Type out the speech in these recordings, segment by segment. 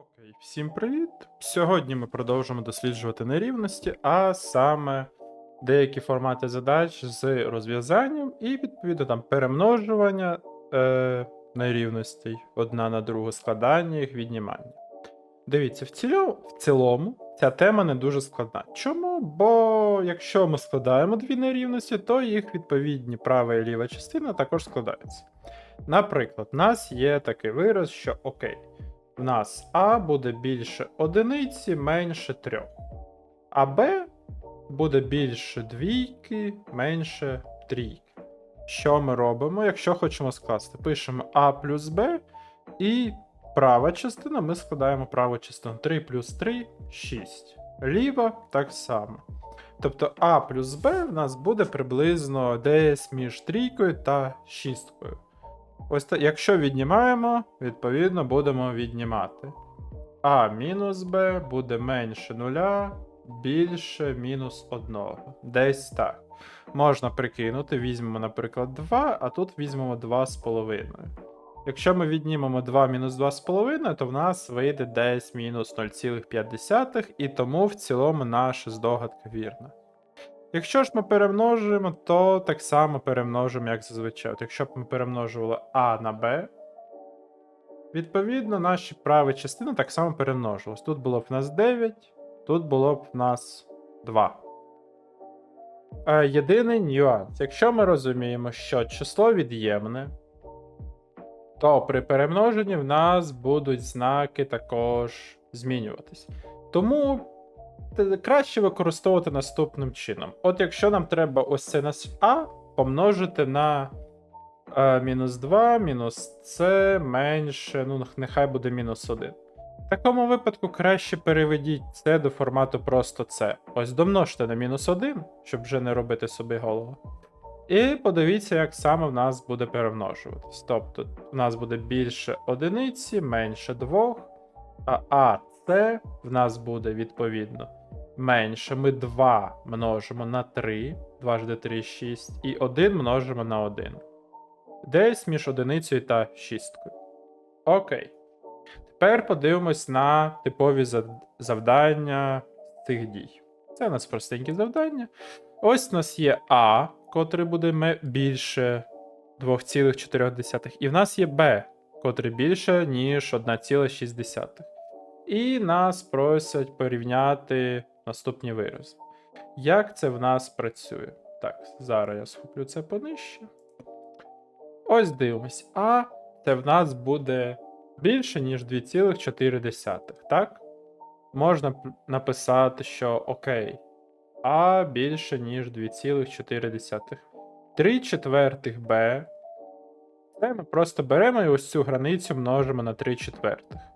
Окей, всім привіт! Сьогодні ми продовжимо досліджувати нерівності, а саме деякі формати задач з розв'язанням і, відповідно, там перемножування е, нерівностей одна на другу, складання їх, віднімання. Дивіться, в цілому, в цілому ця тема не дуже складна. Чому? Бо якщо ми складаємо дві нерівності, то їх відповідні права і ліва частина також складаються. Наприклад, у нас є такий вираз, що окей в нас А буде більше одиниці, менше трьох. А Б буде більше двійки, менше трійки. Що ми робимо, якщо хочемо скласти? Пишемо А плюс Б, і права частина ми складаємо праву частину 3 плюс 3 6. Ліва так само. Тобто А плюс Б в нас буде приблизно десь між трійкою та шісткою. Ось так, якщо віднімаємо, відповідно будемо віднімати. А мінус Б буде менше нуля, більше мінус 1. Десь так. Можна прикинути, візьмемо, наприклад, 2, а тут візьмемо 2,5. Якщо ми віднімемо 2 мінус 2,5, то в нас вийде десь мінус 0,5, і тому в цілому наша здогадка вірна. Якщо ж ми перемножуємо, то так само перемножимо, як зазвичай. От якщо б ми перемножували А на Б, відповідно, наші праві частини так само перемножувалися. Тут було б в нас 9, тут було б в нас 2. Е, єдиний нюанс. Якщо ми розуміємо, що число від'ємне, то при перемноженні в нас будуть знаки також змінюватись. Тому краще використовувати наступним чином. От якщо нам треба ось це наш А помножити на е, мінус 2, мінус С менше, ну нехай буде мінус 1. В такому випадку краще переведіть це до формату просто С. Ось домножте на мінус 1, щоб вже не робити собі голову. І подивіться, як саме в нас буде перемножуватись. Тобто, в нас буде більше одиниці, менше двох, а АС в нас буде відповідно менше. Ми 2 множимо на 3, 2 жди 3, 6, і 1 множимо на 1. Десь між одиницею та шісткою. Окей. Тепер подивимось на типові завдання цих дій. Це у нас простенькі завдання. Ось у нас є А, котрий буде більше 2,4. І в нас є Б, котрий більше, ніж 1,6. І нас просять порівняти наступні вирази. Як це в нас працює? Так, зараз я схоплю це понижче. Ось дивимось. А це в нас буде більше, ніж 2,4. Так? Можна написати, що окей. А більше, ніж 2,4. 3 четвертих Б. Це ми просто беремо і ось цю границю множимо на 3 четвертих.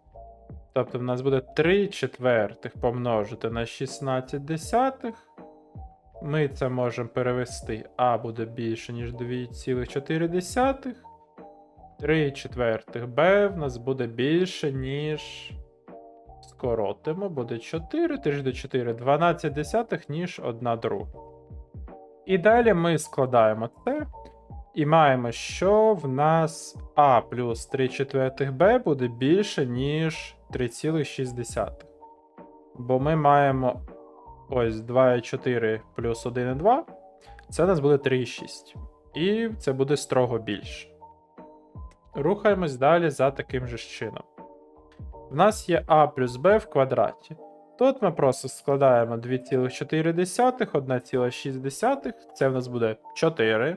Тобто в нас буде 3 четвертих помножити на 16 десятих. Ми це можемо перевести. А буде більше, ніж 2,4. 3 четвертих Б в нас буде більше, ніж. Скоротимо, буде 4, 3 до 4, 12 десятих, ніж 1 друга. І далі ми складаємо це. І маємо, що в нас А плюс 3 четвертих Б буде більше, ніж 3,6. Бо ми маємо ось 2,4 плюс 1,2. Це у нас буде 3,6. І це буде строго більше. Рухаємось далі за таким же чином. В нас є А плюс Б в квадраті. Тут ми просто складаємо 2,4, 1,6. Це в нас буде 4.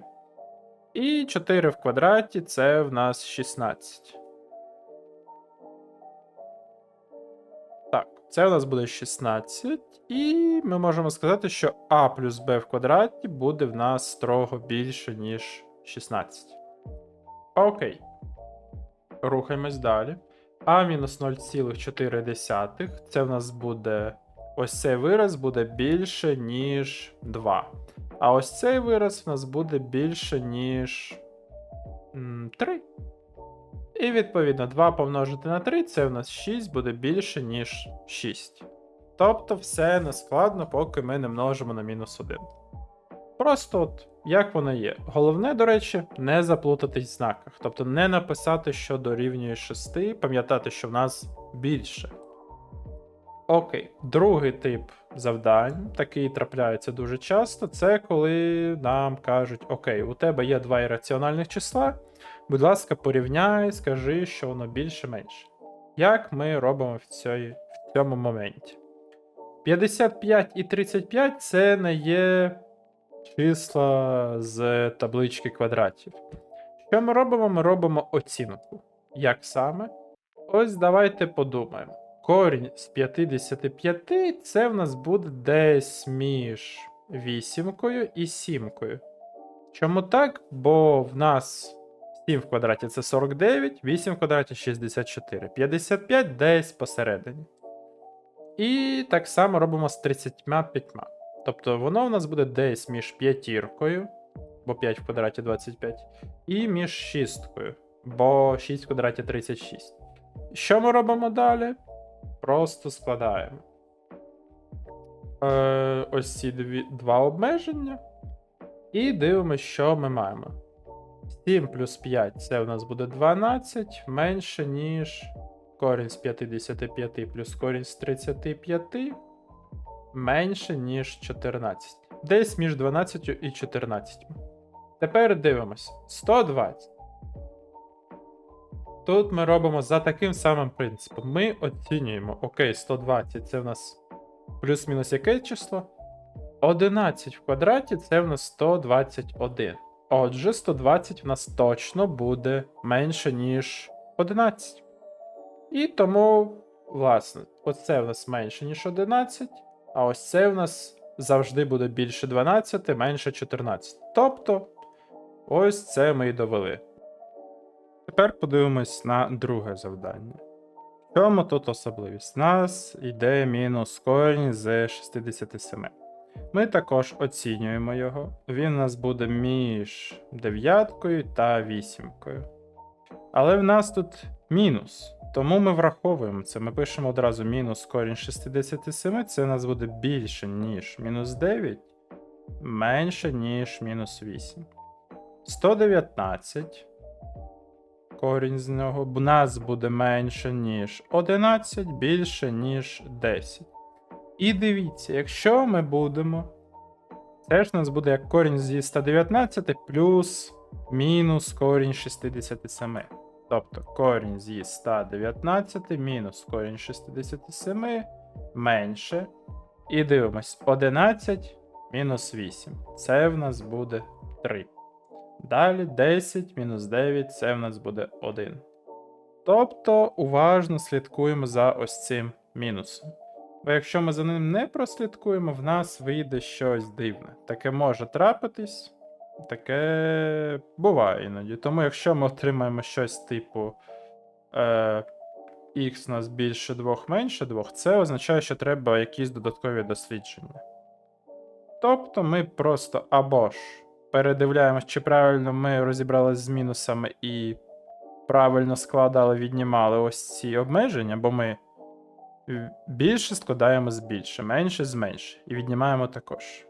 І 4 в квадраті це в нас 16. Це у нас буде 16. І ми можемо сказати, що А плюс Б в квадраті буде в нас строго більше, ніж 16. Окей. Рухаємось далі. А мінус 0,4. Це в нас буде. Ось цей вираз буде більше, ніж 2. А ось цей вираз в нас буде більше, ніж 3. І відповідно 2 помножити на 3, це в нас 6 буде більше, ніж 6. Тобто все нескладно, поки ми не множимо на мінус 1. Просто от як воно є. Головне, до речі, не заплутатись в знаках. Тобто не написати, що дорівнює 6, пам'ятати, що в нас більше. Окей, другий тип завдань, такий трапляється дуже часто, це коли нам кажуть: Окей, у тебе є два ірраціональних числа. Будь ласка, порівняй, скажи, що воно більше-менше. Як ми робимо в, цій, в цьому моменті? 55 і 35 це не є числа з таблички квадратів. Що ми робимо? Ми робимо оцінку. Як саме? Ось давайте подумаємо. Корінь з 55 це в нас буде десь між вісімкою і сімкою. Чому так? Бо в нас 7 в квадраті це 49, 8 в квадраті 64. 55 десь посередині. І так само робимо з 35. Тобто воно в нас буде десь між п'ятіркою, бо 5 в квадраті 25, і між шісткою, бо 6 в квадраті 36. Що ми робимо далі? Просто складаємо. Е, ось ці дві, два обмеження. І дивимося, що ми маємо. 7 плюс 5 це у нас буде 12, менше, ніж корінь з 55 плюс корінь з 35 менше, ніж 14. Десь між 12 і 14. Тепер дивимось. 120. Тут ми робимо за таким самим принципом. Ми оцінюємо. Окей, 120 це в нас плюс-мінус яке число? 11 в квадраті це в нас 121. Отже, 120 в нас точно буде менше, ніж 11. І тому, власне, оце в нас менше, ніж 11, а ось це в нас завжди буде більше 12, менше 14. Тобто, ось це ми і довели. Тепер подивимось на друге завдання. В чому тут особливість? У нас йде мінус корінь з 67. Ми також оцінюємо його. Він у нас буде між дев'яткою та вісімкою. Але в нас тут мінус. Тому ми враховуємо це. Ми пишемо одразу мінус корінь 67. Це у нас буде більше, ніж мінус 9, менше, ніж мінус 8. 119. Корінь з нього в нас буде менше, ніж 11, більше, ніж 10. І дивіться, якщо ми будемо. Це ж у нас буде як корінь зі 119 плюс мінус корінь 67. Тобто корінь зі 119 мінус корінь 67 менше. І дивимось, 11 мінус 8. Це в нас буде 3. Далі 10 мінус 9 це в нас буде 1. Тобто уважно слідкуємо за ось цим мінусом. Бо якщо ми за ним не прослідкуємо, в нас вийде щось дивне. Таке може трапитись, таке буває іноді. Тому якщо ми отримаємо щось типу е, x нас більше 2 менше 2, це означає, що треба якісь додаткові дослідження. Тобто ми просто або ж передивляємось, чи правильно ми розібралися з мінусами і правильно складали, віднімали ось ці обмеження, бо ми більше складаємо з більше, менше з менше. І віднімаємо також.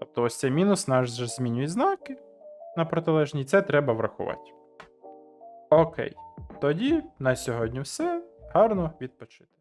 Тобто ось цей мінус наш же змінює знаки на протилежній, це треба врахувати. Окей. Тоді на сьогодні все. Гарно відпочити.